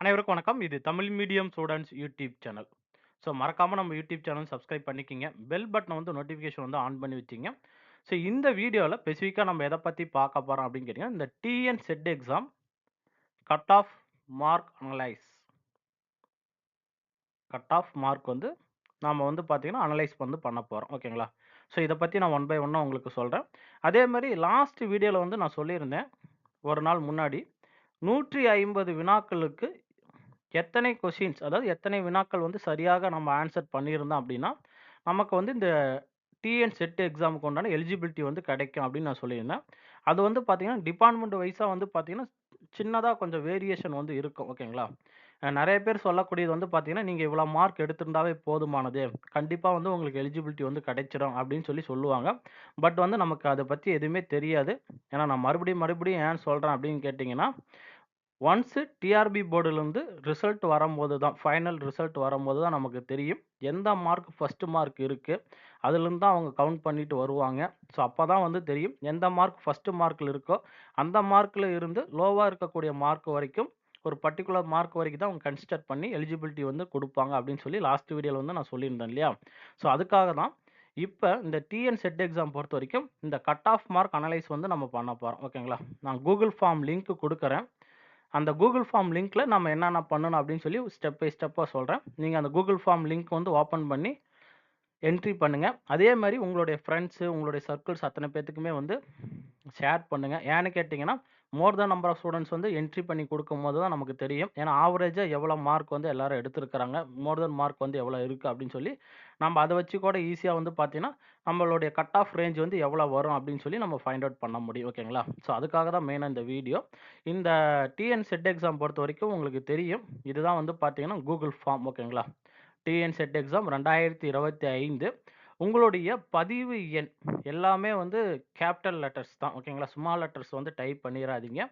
அனைவருக்கும் வணக்கம். இது Tamil medium students YouTube channel. So மறக்காமல் நம்ம யூடியூப் சேனல் சப்ஸ்கிரைப் பண்ணிக்கிங்க. பெல் பட்டனை வந்து நோட்டிஃபிகேஷன் வந்து ஆன் பண்ணி வச்சிங்க ஸோ இந்த வீடியோவில் ஸ்பெசிஃபிக்காக நம்ம எதை பற்றி பார்க்க போகிறோம் அப்படின்னு கேட்டிங்கன்னா இந்த TN SET exam cut off mark analyse. Cut off mark வந்து நாம் வந்து பார்த்திங்கன்னா அனலைஸ் வந்து பண்ண போகிறோம் ஓகேங்களா? ஸோ இதை பற்றி நான் ஒன் பை ஒன்னாக உங்களுக்கு சொல்கிறேன் அதே மாதிரி லாஸ்ட் வீடியோவில் வந்து நான் சொல்லியிருந்தேன். ஒரு நாள் முன்னாடி 150 வினாக்களுக்கு எத்தனை கொஷின்ஸ் அதாவது எத்தனை வினாக்கள் வந்து சரியாக நம்ம ஆன்சர் பண்ணியிருந்தோம் அப்படின்னா, நமக்கு வந்து இந்த டிஎன் செட் எக்ஸாமுக்கு உண்டான எலிஜிபிலிட்டி வந்து கிடைக்கும் அப்படின்னு நான் சொல்லியிருந்தேன். அது வந்து பார்த்தீங்கன்னா, டிபார்ட்மெண்ட் வைஸாக வந்து பார்த்தீங்கன்னா, சின்னதாக கொஞ்சம் வேரியேஷன் வந்து இருக்கும். ஓகேங்களா? நிறைய பேர் சொல்லக்கூடியது வந்து பார்த்தீங்கன்னா, நீங்கள் இவ்வளோ மார்க் எடுத்திருந்தாவே போதுமானது. கண்டிப்பாக வந்து உங்களுக்கு எலிஜிபிலிட்டி வந்து கிடைச்சிடும் அப்படின்னு சொல்லி சொல்லுவாங்க. பட் வந்து நமக்கு அதை பற்றி எதுவுமே தெரியாது. ஏன்னா நான் மறுபடியும் மறுபடியும் ஏன் சொல்கிறேன் அப்படின்னு கேட்டிங்கன்னா ஒன்ஸு டிஆர்பி போர்டுலேருந்து ரிசல்ட் வரும்போது தான் ஃபைனல் ரிசல்ட் வரும்போது தான் நமக்கு தெரியும். எந்த மார்க் ஃபஸ்ட்டு மார்க் இருக்குது அதுலேருந்து தான் அவங்க கவுண்ட் பண்ணிட்டு வருவாங்க. ஸோ அப்போ தான் வந்து தெரியும். எந்த மார்க் ஃபஸ்ட்டு மார்க்கில் இருக்கோ, அந்த மார்க்கில் இருந்து லோவாக இருக்கக்கூடிய மார்க் வரைக்கும் ஒரு பர்ட்டிகுலர் மார்க் வரைக்கும் தான் அவங்க கன்சிடர் பண்ணி எலிஜிபிலிட்டி வந்து கொடுப்பாங்க அப்படின்னு சொல்லி லாஸ்ட் வீடியோவில் வந்து நான் சொல்லியிருந்தேன் இல்லையா? ஸோ அதுக்காக தான் இப்போ இந்த டிஎன் செட் எக்ஸாம் பொறுத்தவரைக்கும் இந்த கட் ஆஃப் மார்க் அனலைஸ் வந்து நம்ம பண்ண போகிறோம் ஓகேங்களா? நான் கூகுள் ஃபார்ம் லிங்க் கொடுக்குறேன் அந்த கூகுள் ஃபார்ம் லிங்க்ல நம்ம என்னென்ன பண்ணணும் அப்படின்னு சொல்லி ஸ்டெப் பை ஸ்டெப்பாக சொல்கிறேன் நீங்கள் அந்த கூகுள் ஃபார்ம் லிங்க் வந்து ஓப்பன் பண்ணி என்ட்ரி பண்ணுங்கள் அதே மாதிரி உங்களுடைய ஃப்ரெண்ட்ஸு உங்களுடைய சர்க்கிள்ஸ் அத்தனை பேர்த்துக்குமே வந்து ஷேர் பண்ணுங்கள் ஏன்னு கேட்டிங்கன்னா more then number of students வந்து என்ட்ரி பண்ணி கொடுக்கும்போது தான் நமக்கு தெரியும். ஏன்னா ஆவரேஜாக எவ்வளோ மார்க் வந்து எல்லாரும் எடுத்திருக்கிறாங்க. மோர் தென் மார்க் வந்து எவ்வளோ இருக்குது அப்படின்னு சொல்லி, நம்ம அதை வச்சு கூட ஈஸியாக வந்து பார்த்தீங்கன்னா, நம்மளுடைய கட் ஆஃப் ரேஞ்ச் வந்து எவ்வளோ வரும் அப்படின்னு சொல்லி நம்ம ஃபைண்ட் அவுட் பண்ண முடியும். ஓகேங்களா? ஸோ அதுக்காக தான் மெயினாக இந்த வீடியோ. இந்த டிஎன் செட் எக்ஸாம் பொறுத்தவரைக்கும் உங்களுக்கு தெரியும். இதுதான் வந்து பார்த்தீங்கன்னா, கூகுள் ஃபார்ம் ஓகேங்களா? டிஎன் செட் எக்ஸாம் 2025 உங்களுடைய பதிவு எண் எல்லாமே வந்து கேபிட்டல் லெட்டர்ஸ் தான். ஓகேங்களா? ஸ்மால் லெட்டர்ஸ் வந்து டைப் பண்ணிடாதீங்க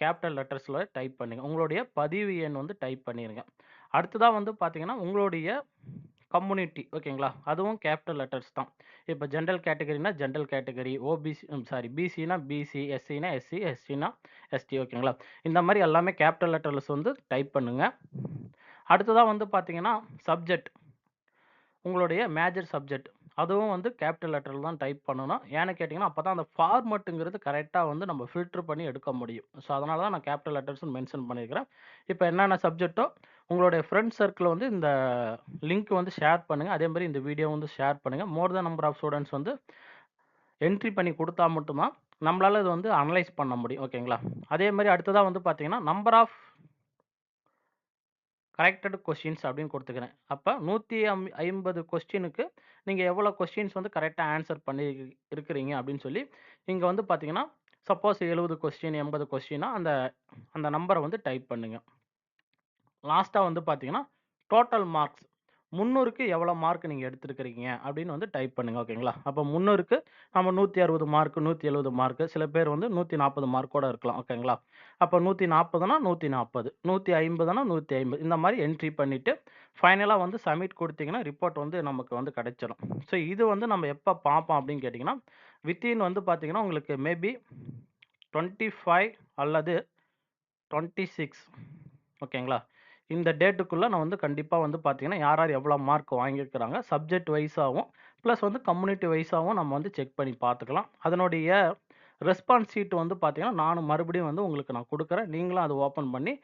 கேபிட்டல் லெட்டர்ஸில் டைப் பண்ணுங்கள் உங்களுடைய பதிவு எண் வந்து டைப் பண்ணிடுங்க அடுத்ததாக வந்து பார்த்தீங்கன்னா, உங்களுடைய கம்யூனிட்டி ஓகேங்களா? அதுவும் கேபிட்டல் லெட்டர்ஸ் தான். இப்போ ஜென்ரல் கேட்டகரினா ஜென்ரல் கேட்டகரி, ஓபிசி சாரி பிசினா பிசி, எஸ்சினா எஸ்சி, எஸ்சினா எஸ்டி ஓகேங்களா? இந்த மாதிரி எல்லாமே கேபிட்டல் லெட்டர்ஸ் வந்து டைப் பண்ணுங்கள் அடுத்ததாக வந்து பார்த்தீங்கன்னா, சப்ஜெக்ட் உங்களுடைய மேஜர் சப்ஜெக்ட் அதுவும் வந்து கேபிட்டல் லெட்டர்ல தான் டைப் பண்ணணும். ஏன்னு கேட்டிங்கன்னால் அப்போ தான் அந்த ஃபார்மட்ங்கிறது கரெக்டாக வந்து நம்ம ஃபில்டர் பண்ணி எடுக்க முடியும். ஸோ அதனால தான் நான் கேபிட்டல் லெட்டர்ஸ்னு மென்ஷன் பண்ணியிருக்கிறேன். இப்போ என்னென்ன சப்ஜெக்ட்டோ உங்களுடைய ஃப்ரெண்ட் சர்க்கிள் வந்து இந்த லிங்க் வந்து ஷேர் பண்ணுங்கள் அதே இந்த வீடியோ வந்து ஷேர் பண்ணுங்க. More then number of students வந்து என்ட்ரி பண்ணி கொடுத்தா மட்டும்தான் நம்மளால் இது வந்து அனலைஸ் பண்ண முடியும். ஓகேங்களா? அதே அடுத்ததாக வந்து பார்த்தீங்கன்னா, நம்பர் ஆஃப் கரெக்டட் கொஸ்டின்ஸ் அப்படின்னு கொடுத்துக்கிறேன் அப்போ நூற்றி ஐம்பது கொஸ்டினுக்கு நீங்கள் எவ்வளோ கொஸ்டின்ஸ் வந்து கரெக்டாக ஆன்ஸர் பண்ணி இருக்கிறீங்க அப்படின்னு சொல்லி, இங்கே வந்து பார்த்தீங்கன்னா, சப்போஸ் 70 கொஸ்டின், 80 கொஸ்டின்னா அந்த அந்த நம்பரை வந்து டைப் பண்ணுங்கள் லாஸ்ட்டாக வந்து பார்த்தீங்கன்னா, டோட்டல் மார்க்ஸ் 300க்கு எவ்வளோ மார்க் நீங்கள் எடுத்துருக்கிறீங்க அப்படின்னு வந்து டைப் பண்ணுங்கள் ஓகேங்களா? அப்போ முந்நூறுக்கு நம்ம 160 மார்க், 170 மார்க் சில பேர் வந்து 140 மார்க்கோட இருக்கலாம். ஓகேங்களா? அப்போ நூற்றி நாற்பதுனா நூற்றி நாற்பது நூற்றி ஐம்பதுனா நூற்றி ஐம்பது இந்த மாதிரி என்ட்ரி பண்ணிவிட்டு ஃபைனலாக வந்து சப்மிட் கொடுத்தீங்கன்னா ரிப்போர்ட் வந்து நமக்கு வந்து கிடைச்சிடும் ஸோ இது வந்து நம்ம எப்போ பார்ப்போம் அப்படின்னு கேட்டிங்கன்னா வித்தின் வந்து பார்த்தீங்கன்னா, உங்களுக்கு மேபி 25 அல்லது 26 ஓகேங்களா? இந்த டேட்டுக்குள்ளே நான் வந்து கண்டிப்பாக வந்து பார்த்தீங்கன்னா, யார் யார் எவ்வளோ மார்க் வாங்கியிருக்கிறாங்க, சப்ஜெக்ட் வைஸாகவும் ப்ளஸ் வந்து கம்யூனிட்டி வைஸாகவும் நம்ம வந்து செக் பண்ணி பார்த்துக்கலாம். அதனுடைய ரெஸ்பான்ஸ் ஷீட் வந்து பார்த்தீங்கன்னா, நானும் மறுபடியும் வந்து உங்களுக்கு நான் கொடுக்குறேன் நீங்களும் அதை ஓப்பன் பண்ணி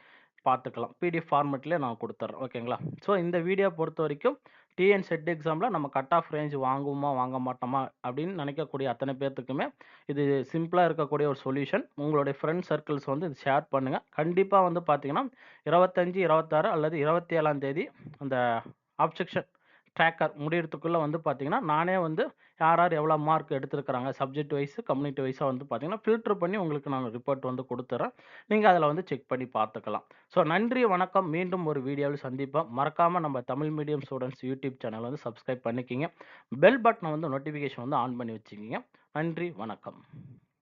பார்த்துக்கலாம். பிடிஎஃப் ஃபார்மெட்லேயே நான் கொடுத்துட்றேன் ஓகேங்களா? ஸோ இந்த வீடியோ பொறுத்தவரைக்கும் டிஎன் செட் எக்ஸாமில் நம்ம கட் ஆஃப் ரேஞ்ச் வாங்குவோமா, வாங்க மாட்டோமா அப்படின்னு நினைக்கக்கூடிய அத்தனை பேர்த்துக்குமே இது சிம்பிளாக இருக்கக்கூடிய ஒரு சொல்யூஷன். உங்களுடைய ஃப்ரெண்ட் சர்க்கிள்ஸ் வந்து இது ஷேர் பண்ணுங்க. கண்டிப்பாக வந்து பார்த்தீங்கன்னா, 25, 26 அல்லது 27ஆம் தேதி அந்த அப்செக்ஷன் ட்ராக்கர் முடியறதுக்குள்ளே வந்து பார்த்தீங்கன்னா, நானே வந்து யார் யார் எவ்வளோ மார்க் எடுத்திருக்கிறாங்க, சப்ஜெக்ட் வைஸ், கம்யூனிட்டி வைஸாக வந்து பார்த்தீங்கன்னா, ஃபில்டர் பண்ணி உங்களுக்கு நான் ரிப்போர்ட் வந்து கொடுத்துறேன் நீங்கள் அதில் வந்து செக் பண்ணி பார்த்துக்கலாம். ஸோ நன்றி, வணக்கம். மீண்டும் ஒரு வீடியோவில் சந்திப்போம். மறக்காமல் நம்ம Tamil medium students YouTube channel வந்து சப்ஸ்கிரைப் பண்ணிக்கிங்க. பெல் பட்டனை வந்து நோட்டிஃபிகேஷன் வந்து ஆன் பண்ணி வச்சுக்கிங்க. நன்றி, வணக்கம்.